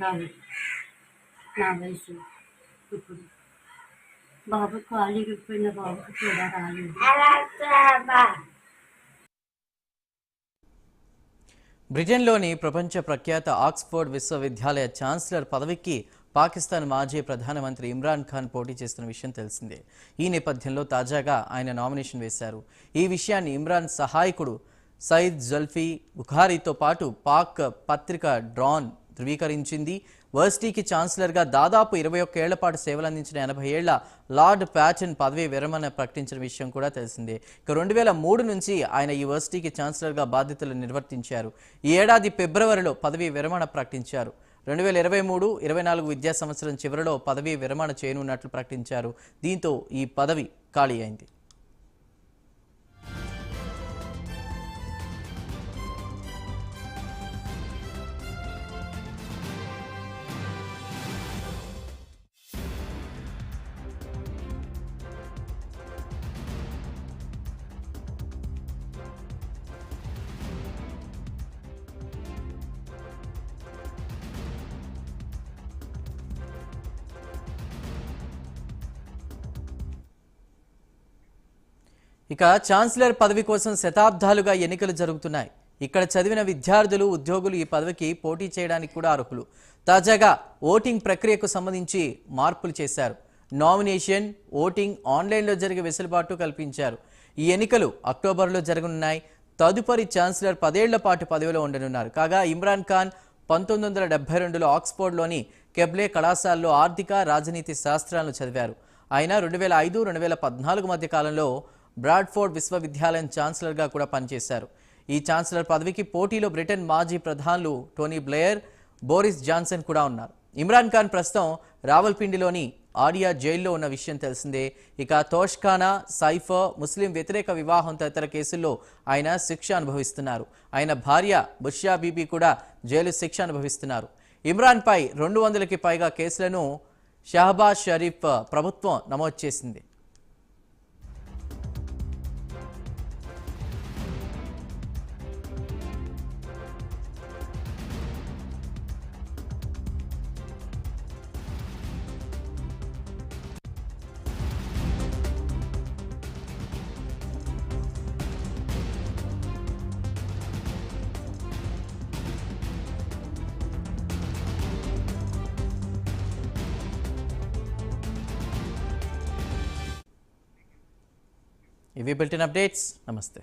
సంవత్సరాలు నా వయసు ఇప్పుడు. బాబు ఖాళీకి పోయిన బాబుకి కూడా రాలేదు. బ్రిటన్లోని ప్రపంచ ప్రఖ్యాత ఆక్స్ఫోర్డ్ విశ్వవిద్యాలయ ఛాన్సలర్ పదవికి పాకిస్తాన్ మాజీ ప్రధానమంత్రి ఇమ్రాన్ ఖాన్ పోటీ చేస్తున్న విషయం తెలిసిందే. ఈ నేపథ్యంలో తాజాగా ఆయన నామినేషన్ వేశారు. ఈ విషయాన్ని ఇమ్రాన్ సహాయకుడు సయీద్ జల్ఫీ బుఖారీతో పాటు పాక్ పత్రిక డ్రాన్ ధృవీకరించింది. వర్సిటీకి ఛాన్సలర్గా దాదాపు ఇరవై ఒక్క ఏళ్ళ పాటు సేవలందించిన ఎనభై ఏళ్ళ లార్డ్ ప్యాటన్ పదవీ విరమణ ప్రకటించిన విషయం కూడా తెలిసిందే. ఇక రెండు వేల మూడు నుంచి ఆయన ఈ వర్సిటీకి ఛాన్సలర్గా బాధ్యతలు నిర్వర్తించారు. ఈ ఏడాది ఫిబ్రవరిలో పదవీ విరమణ ప్రకటించారు. రెండు వేల ఇరవై మూడు ఇరవై నాలుగు విద్యా సంవత్సరం చివరిలో పదవీ విరమణ చేయనున్నట్లు ప్రకటించారు. దీంతో ఈ పదవి ఖాళీ అయింది. ఇక ఛాన్సలర్ పదవి కోసం శతాబ్దాలుగా ఎన్నికలు జరుగుతున్నాయి. ఇక్కడ చదివిన విద్యార్థులు ఉద్యోగులు ఈ పదవికి పోటీ చేయడానికి కూడా అర్హులు. తాజాగా ఓటింగ్ ప్రక్రియకు సంబంధించి మార్పులు చేశారు. నామినేషన్ ఓటింగ్ ఆన్లైన్లో జరిగే వెసులుబాటు కల్పించారు. ఈ ఎన్నికలు అక్టోబర్లో జరగనున్నాయి. తదుపరి ఛాన్సలర్ పదేళ్ళ పాటు పదవిలో ఉండనున్నారు. కాగా ఇమ్రాన్ ఖాన్ పంతొమ్మిది వందల డెబ్బై రెండులో ఆక్స్ఫోర్డ్లోని కెబ్లే కళాశాలలో ఆర్థిక రాజనీతి శాస్త్రాలను చదివారు. ఆయన రెండు వేల ఐదు రెండు వేల పద్నాలుగు మధ్య కాలంలో బ్రాడ్ఫోర్డ్ విశ్వవిద్యాలయం ఛాన్సలర్గా కూడా పనిచేశారు. ఈ ఛాన్సలర్ పదవికి పోటీలో బ్రిటన్ మాజీ ప్రధానులు టోనీ బ్లేయర్ బోరిస్ జాన్సన్ కూడా ఉన్నారు. ఇమ్రాన్ ఖాన్ ప్రస్తుతం రావల్పిండిలోని ఆడియా జైల్లో ఉన్న విషయం తెలిసిందే. ఇక తోష్ఖానా సైఫర్ ముస్లిం వ్యతిరేక వివాహం తదితర కేసుల్లో ఆయన శిక్ష అనుభవిస్తున్నారు. ఆయన భార్య బుషా బీబీ కూడా జైలు శిక్ష అనుభవిస్తున్నారు. ఇమ్రాన్పై రెండు వందలకి పైగా కేసులను షహబాజ్ షరీఫ్ ప్రభుత్వం నమోదు చేసింది. AV built-in updates. Namaste.